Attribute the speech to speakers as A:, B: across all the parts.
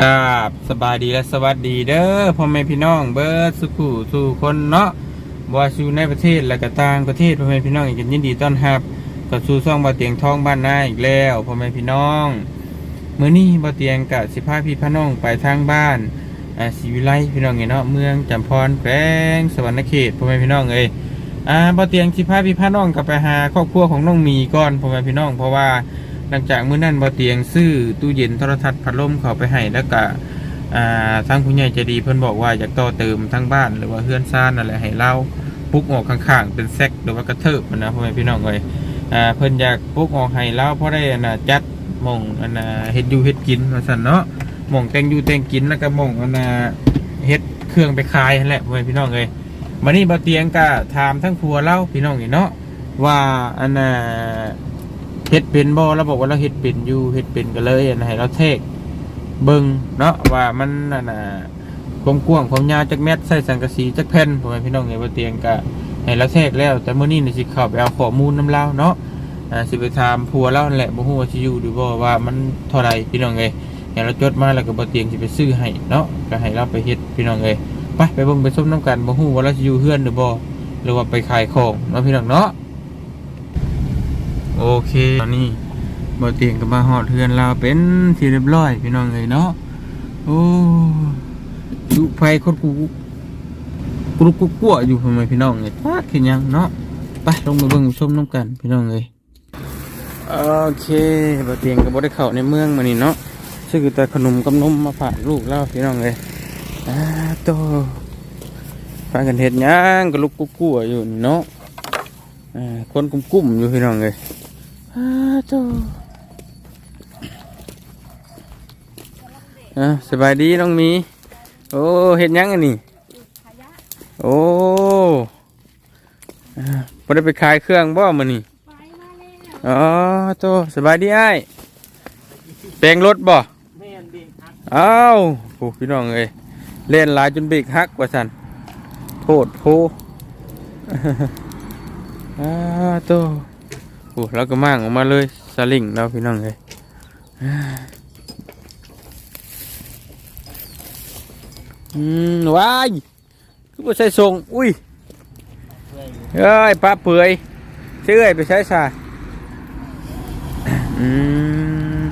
A: กราบสบายดีและสวัสดีเด้อพ่อแม่พี่น้องเบิร์ดสุขุสู่คนเนาะบ่ว่าอยู่ในประเทศและก็ต่างประเทศพ่อแม่พี่น้องอีกยินดีต้อนรับกับสู่ช่องบ่เตียงทองบ้านนาอีกแล้วพ่อแม่พี่น้องมื้อนี้บ่เตียงกับสิพาพี่พี่น้องไปทางบ้านอ่าศรีวิไลพี่น้องเอ้ยเนาะเมืองจำพรแขวงสวรรณเขตพ่อแม่พี่น้องเอ้ยอ่าบ่เตียงสิพาพี่พี่น้องกลับไปหาครอบครัวของน้องมีก่อนพ่อแม่พี่น้องเพราะว่า หลังจากมื้อนั้นบ่เตียงซื้อตู้เย็นโทรทัศน์พัดลมเข้าไปให้แล้วก็อ่าทางผู้ใหญ่ใจดีเพิ่นบอกว่าอยากต่อเติมทั้งบ้านหรือว่าเฮือนซ่านนั่นแหละให้เราปลุกออกข้างๆเป็นแซกหรือว่ากระเทิบมันนะพ่อแม่พี่น้องเอ้ยอ่าเพิ่นอยากปลุกออกให้เราเพราะได้อันน่ะจัดหม่องอันน่ะเฮ็ดอยู่เฮ็ดกินว่าซั่นเนาะหม่องแต่งอยู่แต่งกินแล้วก็หม่องอันน่ะเฮ็ดเครื่องไปขายนั่นแหละพ่อแม่พี่น้องเอ้ยวันนี้บ่เตียงก็ถามทั้งครัวเราพี่น้องนี่เนาะว่าอันน่ะ เฮ็ดเป็นบ่เราบอกว่าเราเฮ็ดเป็นอยู่เฮ็ดเป็นก็เลยอันให้เราเทคเบิ่งเนาะว่ามันนั่นน่ะความกว้างความยาวจักเม็ดใส่สังกะสีจักแผ่นพ่อแม่พี่น้องเอ้ยบ่เตียงก็ให้เราเทคแล้ว แต่มื้อนี้นี่สิเข้าไปเอาข้อมูลนำเราเนาะอ่าสิไปถามผัวเรานั่นแหละบ่ฮู้ว่าสิอยู่หรือบ่ว่ามันเท่าใดพี่น้องเอ้ยให้เราจดมาแล้วก็บ่เตียงสิไปซื้อให้เนาะก็ให้เราไปเฮ็ดพี่น้องเอ้ยไปไปเบิ่งไปชมนํกันบ่ฮู้ว่าเราสิอยู่เฮือนหรือบ่หรือว่าไปขายของเนาะพี่น้องเนาะ โอเค ตอนนี้บ่เตียงก็มาหอดเทือนเราเป็นที่เรียบร้อยพี่น้องเลยเนาะโอ้ดูไฟคนกูกรุกกุกกัวอยู่ทำไมพี่น้องเลยทักขึ้นยังเนาะไปลงมาเบิ่งชมน้ำกันพี่น้องเลยโอเคบ่เตียงก็บ่ได้เข้าในเมืองมานี่เนาะซื้อแต่ขนมกับนมมาฝากลูกแล้วพี่น้องเลยอ่าโตพากันเฮ็ดหยังก็ลุกกุกกัวอยู่เนาะคนกุ้มๆอยู่พี่น้องเลย อ้าโตอ่าสบายดีน้องหมี โอ้เห็นยังอันนี้โอ้อ่าพอได้ไปขายเครื่องบ่มานี่อ๋อโตสบายดีไอ้ายแปลงรถบ่อ้าวโอ้พี่น้องเอ้ยเล่นหลายจนเบรกหักกว่าสันโทษโพอ่าโต โอ้แล้วก็มั่งออกมาเลยสลิงเราพี่น้องเลยอืมว้ายคือบ่ใส่ทรงอุ้ยเอ้ยป้าเปื่อยเชื่อยไปใช้ซาอืม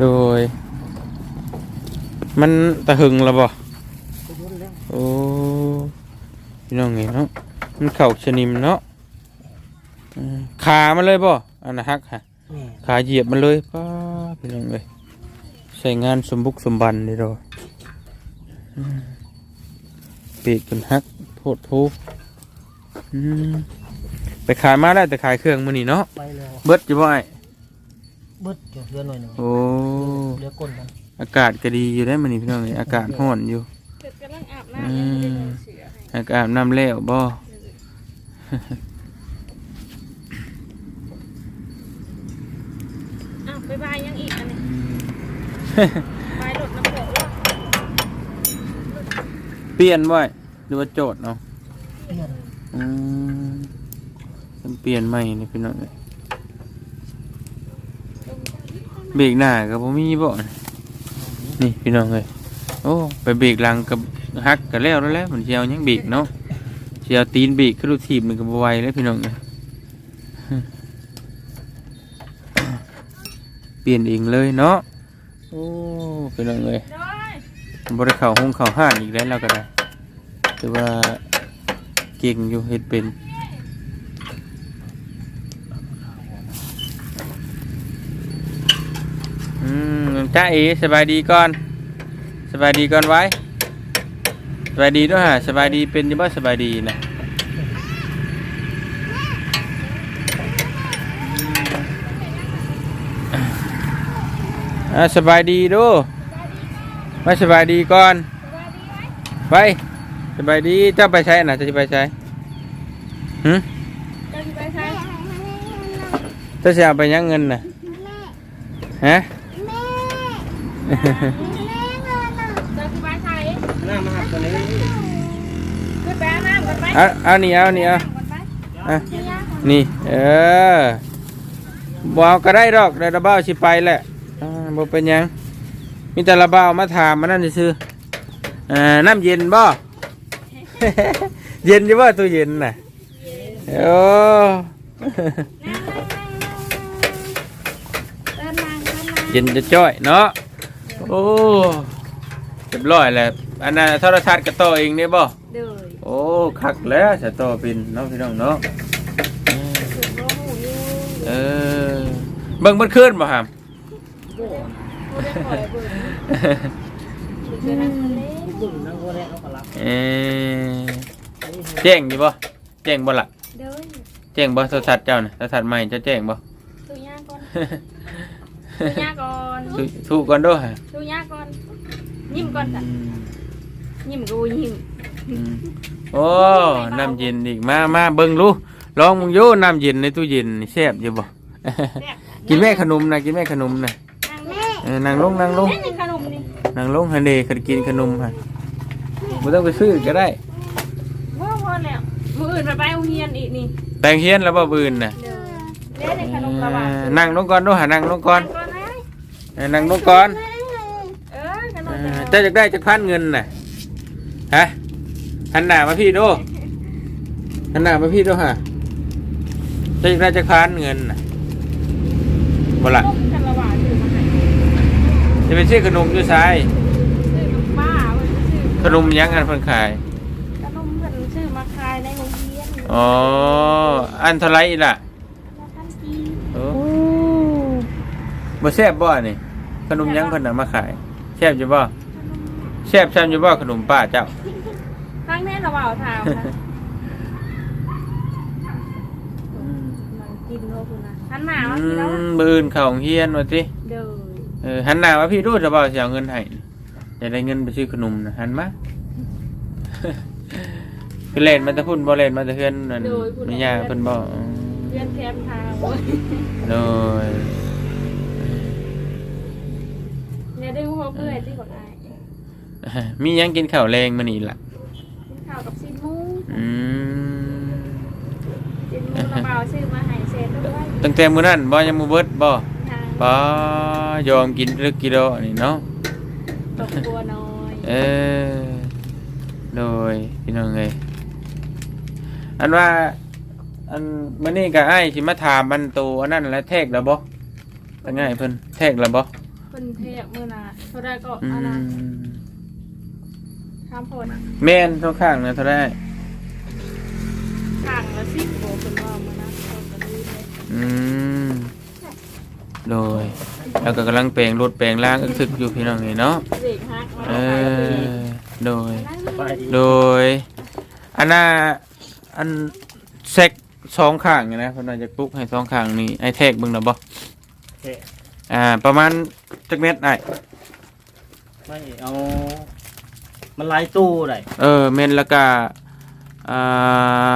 A: โดย มันตะหึงแล้วบ่โอ้พี่น้องไงเนาะมันเข่าชนิมเนาะ ขามันเลยบ่อันนะฮักค่ะขาเหยียบมันเลยป้าพี่น้องเลยใส่งานสมบุกสมบันเลยดอกอืมปีกเป็นฮักโทษโทษอืมไปขายมาได้แต่ขายเครื่องมือนี่เนาะ
B: ไปแล้ว
A: เบิดอยู่บ่ไอ้
B: เบิดอยู่เรือหน่อยหนึ่ง
A: โอ้
B: เรือก้นมัน
A: อากาศก็ดีอยู่ได้มือนี่พี่น้องเลยอากาศร้อนอยู่
C: เกิดกำลังอาบ
A: อื
C: น้ำยัง
A: ม
C: ไม่ได้ลงเสือให้
A: อากาศน้ำแล้วบ่
C: อ้าวไปบายยังอีกอันนี้บายรถน้ำโขกว่า
A: เปลี่ยนบ่อยหรือว่าโจทย์เนาะ
B: เปลี่ยน
A: อืมมันเปลี่ยนใหม่นี่พี่น้องเอ้ยเบรกหน้ากับผมมีบ่นี่พี่น้องเลยโอ้ไปเบรกหลังกับฮักกันแล้วแล้วแหล้วมันเชียวยังเบรกเนาะเชียวตีนเบรกขึ้นรถถีบมันก็บไหวแล้วพี่น้องเลยเปลี่ยนเองเลยเนาะ โอ้พี่น้องเลย
C: โดย
A: บริเข่าห้องเข่าห้านอีกแล้วเราก็ได้แต่ว่าเก่งอยู่เฮ็ดเป็นอืมจ้าเอสบายดีก่อนสบายดีก่อนไว้สบายดีด้วยฮะสบายดีเป็นยังบ่สบายดีนะ อ่าสบายดีดูไม่สบายดีก่อน ไปสบายดีเจ้าไปใช้น่ะจะไปใช้หืม
C: เจ้าไปใช้
A: จะเอาไปยังเงินน่ะฮะ
C: เจ้าไปใช้
B: น้ามาหักตัวนี้
C: คือแปน้ำกันไป
A: เอาเอานี่เอานี่เอาอะนี่ เออบอาก็ได้ดอกได้ระเบ้าสิไปแหละ บ่เป็นหยังมีแต่ละบ่าวมาถามมานั่นซื่อๆเอ่อน้ำเย็นบ่ เย็นอยู่บ่ตู้เย็นน่ะโอ้
C: เดินมาเดินมา
A: เย็นจะจ้อยเนาะโอ้เรียบร้อยแล้วอันนั้นโทรทัศน์ก็ต่อเองได้บ่
C: เดิน
A: โอ้คักแล้วจะต่อเป็นเนาะพี่น้องเนาะ
C: สุดโลหูอยู่
A: เออเบิ่งเบิ่งคืนบ่ ฮาม
C: ผู้ได้ปล่อยเบิดเดินนั่งเล่น
B: บึ้งนั่งก็ได้เอากระลับ
A: เออแจ้งอยู่บ่แจ้งบ่ล่ะ
C: เดิน
A: แจ้งบ่โทรทัศน์เจ้าน่ะโทรทัศน์ใหม่จะแจ้งบ่
C: ชูยาก่อนชูยาก่อน
A: ถูถูกก่อนเด้วยฮะ
C: ชูยาก่อนยิ้มก่อนจ้ะยิ้มกูยิ้ม
A: อืมโอ้ น้ำเย็นอีก มามาเบิ่งรู้ลองมึงโยน้ำเย็นในตู้เย็นนี่แซ่บอยู่บ่
C: แซ่บ
A: กินแม่ขนมนะกินแม่ขนมนะ
C: นางแม่
A: เออนั่งลงนั่งลง
C: นี่ขนมนี่
A: นั่งลงฮันเดคันกินขนมฮะบ่ต้องไปซื้อก็ได้
C: ว่าพอแล้วมืออื่นไปไปโรงเรียนอีกนี่
A: แปลงเฮียนแล้วบ่บืนน่ะ
C: เดินเล่นในขนมระบาด
A: เออนั่งลงก่อนเด้วยหานั่งลงก่อน
C: ก่อนนะ
A: เออนั่งลงก่อน
C: เออขน
A: เอ
C: ม
A: อเจ้าอยากได้จักพันเงินน่ะฮะหันหน้ามาพี่ดูหันหน้ามาพี่ดูฮะเจ้าอยากได้จักพันเงินน่ะบ่ล่ะ
C: ต้มกันระบาดถือมาให้
A: จะไปซื้อขนมอยู่ซ้าย
C: ซื้อน้ำบ้าเว้ยซื้อ
A: ขนมยังอันเพิ่นขาย
C: ขนมเพิ่นซื้อมาขายในโรงเรียน
A: อ๋อ อันเท่าไหรอีกล่ะ
C: แล้วท่านกี
A: โอ้บ่แซ่บบ่นี่ ขนมยังเพิ่นน่ะมาขายแซ่บอยู่บ่แซ่บแซ่บอยู่บ่ขนมป้าเจ้า
C: ครั้งแน่ระบาดถามนะมันกินโลคุณนะหันหน้ามา
A: อื
C: พี่แล้ว
A: มมื้ออื่นเข้าโรงเรียนว่าติ
C: เดิน
A: เออหันหน้ามาพี่ดูจะบ่สิเอาเงินให้จะได้เงินไปซื้อขนมน่ะหันมาคือเล่นมาแต่พุ่นบ่เล่นมาแต่เฮือนนั่นแม่ย่าเพิ่นบ่อืม
C: เรียนแคมทางเว้ย
A: โดย
C: เนี่ยได้หัวเพื่อนที่บอกไอ้
A: มีหยังกินข้าวแรงมื้อนี้ล่ะ
C: กินข้าวกับซีนหมู
A: อืม
C: ซีนหมูระบาดซื้อมาให้เซนด้วย
A: ตั้งแต่มื้อนั้นบ่ยังบ่เบิดบ่
C: ทาง
A: บ่ยอมกินลึกกิโลนี่เนาะ
C: ตกตัวน้อย
A: เออโดยพี่น้องเอ้ยอันว่าอันมื้อนี้ก็อ้ายสิมาถามมันตัวอันนั้นแหละแทกแล้วบ่ตั้งง่ายเพิ่นแทกแล้วบ่
C: คนเทพมื่อนาเท่าไรก็
A: อื
C: เอานะ
A: ม
C: ทำผล
A: แม่นทุกข้างนะเท่าได้
C: ห่างละสิบโบเป็นว่ามื่อนะเขาก็ดูเลย
A: อืม โดย แล้วก็กำลังแปลงรถแปลงล่างอึกทึกอยู่พี่น้องนี่เนาะ
C: เด็กฮักมา
A: เอ
C: เอาไป
A: อโดย
B: ไปดี
A: โดย อันน่ะอันเซ็กสองข้างนี่นะเพนน่าจะปลุกให้สองข้างนี่ไอ้แทกเบิ่งดอกบ่
B: แค่
A: อ่า ประมาณจักเม็ดไอ้
B: ไม่เอา มันหลายตู้ได้
A: เออเม็ดแล้วก็อ่า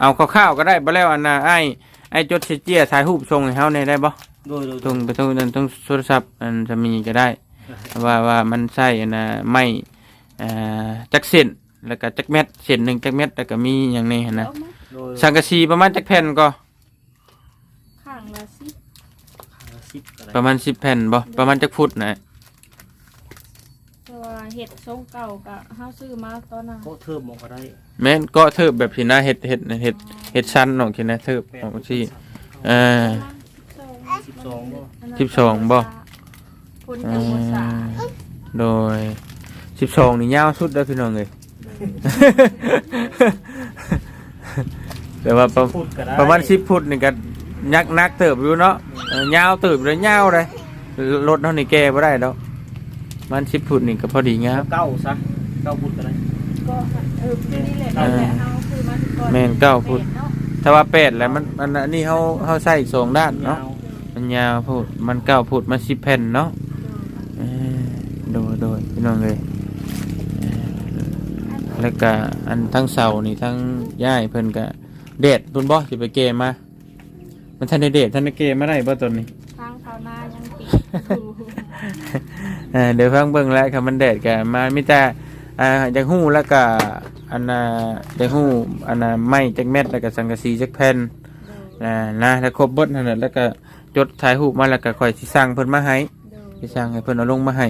A: เอาคร่าวๆก็ได้บ่แล้วอันน่ะไอ้ไอ้จดเสเจียถ่ายรูปส่งให้เฮาได้ได้บ่
B: โดยโดย
A: ตรงไปตรงนั้นต้องโทรศัพท์อันจะมีก็ได้ ว่าว่ามันใช่อันน่ะไม่อ่าจักเส้นแล้วก็จักเม็ดเส้นหนึ่งจักเม็ดแล้วก็มีอย่างนี้หั่นนะ
C: เอามา
B: โดย
A: สังกะสีประมาณจักแผ่นก็
C: ข้างละสิบ
B: สิบอะไร
A: ประมาณสิบแผ่นบ่ประมาณจักฟุตนะ
C: ตัวเห็ดทรงเก่ากับเฮาซื้อมาตอนนั้น
B: โคเทิมมองก็ได้
A: แม่นก็เทิบแบบที่นะเห็ดเห็ดเห็ดเห็ดชั้นออกที่นะเทิบออกที่เออ
B: สิบ สองบ่
A: สิบสองบ่
C: คน
A: อื
C: จังหวัดสาม
A: โดยสิบสองนี่ยาวสุดแล้วพี่น้องเลย แต่ว่าประ
B: พูดก็ได้
A: ประมาณสิบฟุตนี่ก็ยักนักเติบอยู่เนาะเออยาวเติบเลยยาวเลยรถเท่านี้แก้บ่ได้ดอกมันสิบฟุตนี่ก็พอดีงาม
B: เก้าซะเก้าพูดก็ได้
C: ก็เออนี่แหละนี่แหละเฮาซื้อมาถึงก่อน
A: แม่นเก้าฟุต
C: แปดเนาะ
A: ถ้าว่าแปดแล้วมันมันอันนี้เขาเขาใส่สองด้านเนาะ
B: ยาว
A: มัน ยาวพูดมันเก้าพูดมันสิบแผ่นเนาะเออโดยโดยพี่น้องเลยเออแล้วก็อันทั้งเสานี่ทั้งย่ายเพิ่นก็เดดตุนบ่สิไปเกมมามันทันได้เดดทันได้เกมมาได้บ่ตนนี้
C: ทางเขาหน้ายังปิดอยู่
A: เออเดี๋ยวฟังเบิ่งแล้วครับมันแดดก็มามีแต่อ่าจักฮู้แล้วก็อันน่ะจักฮู้อันน่ะไม้จักเม็ดแล้วก็สังกะสีจักแผ่นอ่านะถ้าครบเบิดนั่นแหละแล้วก็ จดถ่ายรูปมาแล้วก็ค่อยสิสั่งเพิ่นมาให้
C: เดิน
A: สิสั่งให้เพิ่นเอาลงมาให้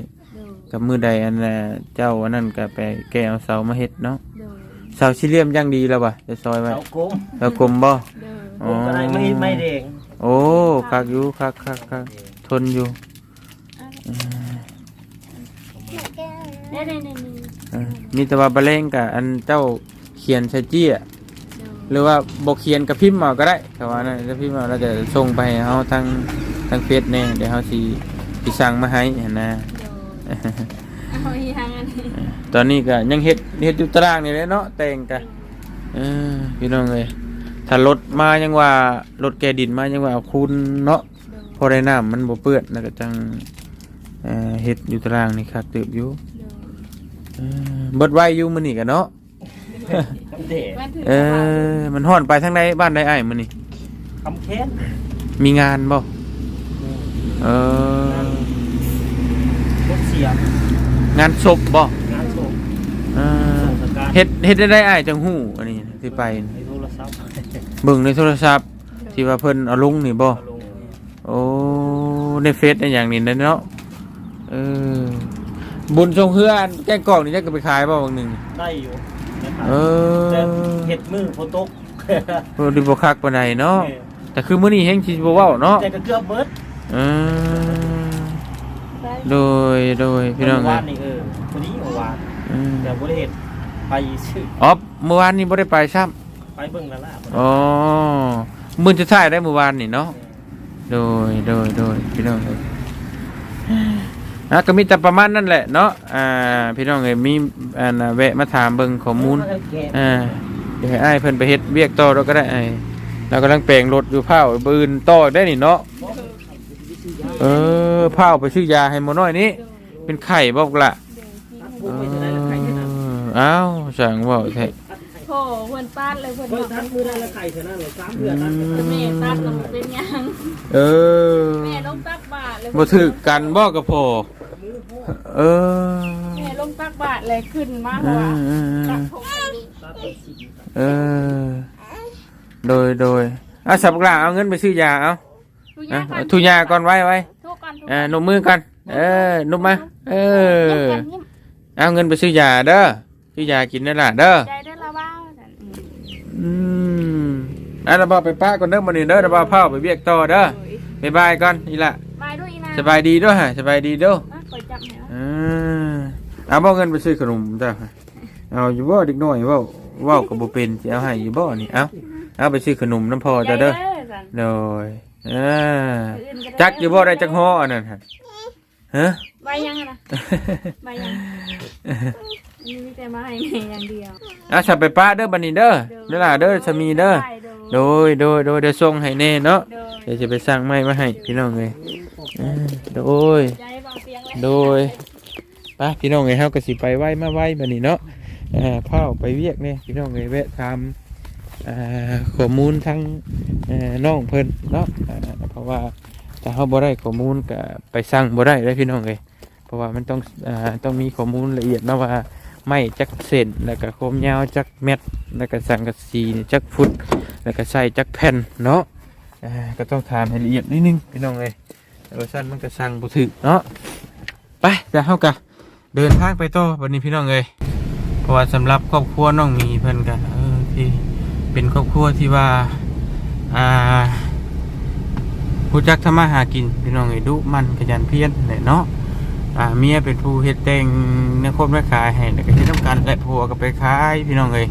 C: เกั
A: บมือใดอันน่ะเจ้าอันนั้นก็ไปแก้เอาเสามาเฮ็ดเนาะ
C: โดย
A: เสาสี่เหลี่ยมอย่างดีแล้วบ่จะซอยไว้
B: เสากลม
A: เสากลมบ่
C: โดย
A: อ๋อ
B: กลมก็ได้ไม่ไม่แดง
A: โอ้คักอยู่คักคักคักทนอยู่
C: ได้ได้ในนี้
A: เออมีแต่ว่าบะเลงกับอันเจ้าเขียนใส่จี้อะ
C: โดย
A: หรือว่าบกเขียนกับพิมพ์มาก็ได้แต่ว่านะถ้าพิมพ์มาเราจะส่งไปให้เฮาทางทางเฟซแน่เดี๋ยวเฮาสิสิสั่งมาให้หั่นนะ
C: โดยเอาอีหยังอันนี้
A: ตอนนี้ก็ยังเฮ็ดเฮ็ดอยู่ตารางนี่แหละเนาะแต่งกันเออพี่น้องเอ้ยถ้ารถมายังว่ารถแกดินมายังว่าเอาคุณเนาะ
C: โดย
A: พอได้น้ำมันบ่เปื้อนแล้วก็จังเอ่อเฮ็ดอยู่ตารางนี่ครับตืบอยู่
C: โดย
A: เออเบิดไว้อยู่มื้อนี้ก็เนาะ
B: คำเดช
C: มันถือ
A: เออ มันฮ้อนไปทางใดบ้านใดอ้ายมื้อนี้
B: คำแค้น
A: มีงานบ่เออ
B: รถเสียง
A: งานศพบ่
B: งานโชว์
A: เออ
B: ส่งสการ
A: เฮ็ดเฮ็ดได้ได้อ้ายจังฮู้อันนี้ที่ไป
B: ในโทรศัพท์
A: เบิ่งในโทรศัพท์ที่ว่าเพิ่นเอาลงนี่บ่
B: เอาลง
A: โอ้ในเฟซในอย่างนี้เนาะเออบุญทรงเฮืออันแกงกล่องนี่จะก็ไปขายบ่บางหนึง
B: ได้อยู่นะครับ
A: เออ
B: แต่เห็ดมือโฟโตก
A: โอ้ดิบ่คักปานใดเนาะแต่คือมื้อนี้แฮงสิบ่เว้าเนาะ
B: แต่ก็เกือบเบิด
A: เออโดยโดยพี่น้อง
B: เมื่อ
A: เอ้
B: วายนนี่เออวันนี้เมื่อวาน
A: อืม
B: แต่บริเหตุไปชื่อ
A: อ๋อเมื่อวานนี้บ่ได้ไปซ้ำ
B: ไปเบิ่งแล้วล่ะ
A: อ๋อมื้อจะถ่ายได้เมื่อวานนี่เนาะโดยโดยโดยพี่น้องเอ้ย อะก็มีแต่ประมาณนั้นแหละเนาะอ่าพี่น้องเอ้ยมีอันน่ะแวะมาถามเบิ่งข้อมูลอ่าเดี๋ยวให้อ้ายเพิ่นไปเฮ็ดเวียกต่อเราก็ได้อ้ายเรากำลังแปลงรถอยู่เผาบืนต่อได้นี่เนาะเออเผาไปซื้อยาให้หมอน้อยนี้เป็นไข่บอกละเออเอ้าวสั่งเว่าแท้
C: โถเพิ่นตัดเลยเพิ่น
B: เบิ่
C: บ
B: ง
C: อก
B: ทักมือได้ละไข่เท่านั้นเลยสามเดือนตัด
C: แม่ตัดแล้วมันเป็นหยัง
A: เออ
C: แม่ลงตัก บาทเลย
A: บ่ถือกันบ่กับพ่อเออ
C: แม่ลงตักบาทเลยขึ้นมาเพ
A: เอ
C: ราะว่า
A: อเออ
C: ตักผมให้ลูก
B: ตัดเป็นสี
A: เออ โดยโดยอะสับกลาเอาเงินไปซื้อยาเอา
C: ทุ
A: อะ
C: ยาก่อน
A: ทุยาก่อนไว้ไว้
C: ทุกก่อนทุก
A: อ่านมมือกัน เออนมมา เออ
C: ยิ้มกันยิ้ม
A: เอาเงินไปซื้อยาเด้อ ซื้อยากินนั่นล่ะเด้อ
C: ใจได้ละบ้าง
A: อืมอะเราบอกไปป้าก่อนเด้อมื้อนี้เด้อเราบอกเผาไปเวียกต่อเด้อบ๊ายบายก่อนอีละ สบายดีเด้วยฮะสบายดีเด้อ
C: อะคอยจับให้นะ
A: อ่าเอาบ่เงินไปซื้อขนมจ้ะเอาอยู่บ่เด็กน้อยเว้าเว้าก็บ่เป็นสิเอาให้อยู่บ่นี่เอาเอาไปซื้อขนมน้ำพอจ้ะเด้อ
C: ใจสัน
A: โดยอ่าจักอยู่บ่ได้จักฮ้ออันนั้นฮะฮะ
C: ใบยังอะนะใบยังอันนี้มีแต่มาให้แม่อย่างเดียว
A: เอาสับไปป้าเด้อบันนี้เด้อเด้อล่ะเด้อสามีเด้อ โดยโดยโดยเดี๋ยวส่งให้แน่เนาะ
C: โดย
A: เดี๋ยวจะไปสั่งไม้มาให้พี่น้องเลยอ่าโดย
C: ใจเบาเสียงเลย
A: โดยไปพี่น้องเลยเฮาก็สิไปไหว้มาไหว้บันนี้เนาะอ่าเผาไปเวียกเนี่ยพี่น้องเลยแวะทำอ่าข้อมูลทั้งอ่าน้องเพิ่นเนาะอ่าเพราะว่าถ้าเฮาบ่ได้ข้อมูลก็ไปสั่งบ่ได้เลยพี่น้องเลยเพราะว่ามันต้องอ่าต้องมีข้อมูลละเอียดเนาะว่า ไม่จักเส้นแล้วก็ความยาวจักเม็ดแล้วก็สังกะสีนี่จักฟุตแล้วก็ใส่จักแผ่นเนาะก็ต้องถามให้ละเอียดนิดนึงพี่น้องเลยเออสั้นมันก็สั่งบุถึกเนาะไปจะเข้ากันเดินทางไปต่อวันนี้พี่น้องเลยเพราะว่าสำหรับครอบครัวน้องมีเพิ่อนกันเออที่เป็นครอบครัวที่ว่าอ่าผู้จักทำมาหากินพี่น้องเลยดุมันขยันเพียรเลยเนาะ อ่าเมียเป็นผู้เฮ็ดแต่งเนื้อคบนื้อขายให้แล้วก็เฮ็ดน้ำกันและผัวก็ไปขายพี่น้องเลย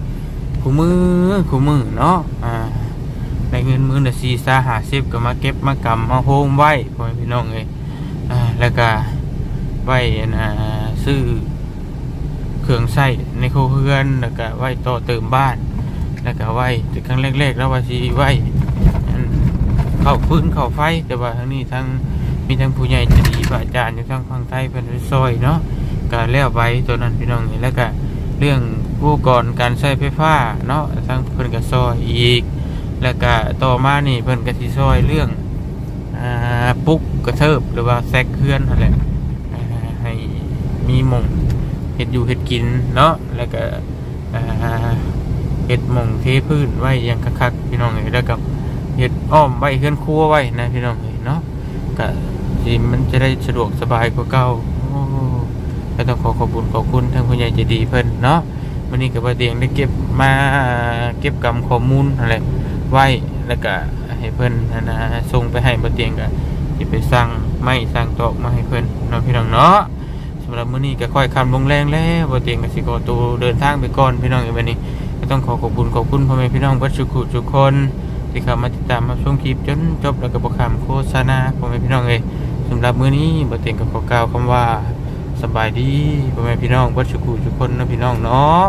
A: คู่มือคู่มือเนาะอ่าได้เงินมือละสี่สาหาสิบก็มาเก็บมากำมาโฮมไว้พ่อพี่น้องเลยอ่าแล้วก็ไว้นะซื้อเครื่องใช้ในโคเรือนแล้วก็ไว้ต่อเติมบ้าน แล้วก็ไว้แต่ครั้งแรกๆแล้วว่าสิไว้เข้าฟื้นเข้าไฟแต่ว่าทั้งนี้ทั้ง มีทั้งผู้ใหญ่จะดีพระอาจารย์อยู่ทั้งฝั่งไทยเป็นซอยเนาะก็แล้วไปตัวนั้นพี่น้องเลยแล้วก็เรื่องผู้ก่อนการใช้ไฟฟ้าเนาะทั้งเพิ่นก็ซอยอีก แล้วก็ต่อมานี่เพิ่นก็สิซอยเรื่องอ่าปุ๊กกระเทิบหรือว่าแซกเคลื่อนอะไรให้มีมงเฮ็ดอยู่เฮ็ดกินเนาะแล้วก็เฮ็ดมงเทพื้นไว้อย่างคักๆพี่น้องเอ้ยแล้วก็เฮ็ดอ้อมไว้เฮือนครัวไว้นะพี่น้องเอ้ยเนาะก็ สิมันจะได้สะดวกสบายกว่าเก่าโอ้ก็ต้องขอขอบคุณขอบคุณทางผู้ใหญ่ใจดีเพิ่นเนาะวันนี้ก็บ่เตียงได้เก็บมาเก็บกรรมข้อมูลอะไรไว้แล้วก็ให้เพิ่นนะส่งไปให้บ่เตียงก็สิไปสั่งไม้สั่งตอกมาให้เพิ่นเนาะพี่น้องเนาะสำหรับมื้อนี้ก็ค่อยคำลงแรงแล้วบ่เตียงก็สิขอตัวเดินทางไปก่อนพี่น้องเอ้ยบัดนี้ก็ต้องขอขอบคุณขอบคุณพ่อแม่พี่น้องเบัดสุขุทุกคนที่เข้ามาติดตามรับชมคลิปจนจบแล้วก็บอกคำโฆษณาพ่อแม่พี่น้องเอ้ย สำหรับมื้อนี้บ่เตียงกับขอกล่าวคำว่าสบายดีพ่อแม่พี่น้องเบัดสุขุทุกคนนะพี่น้องเนาะ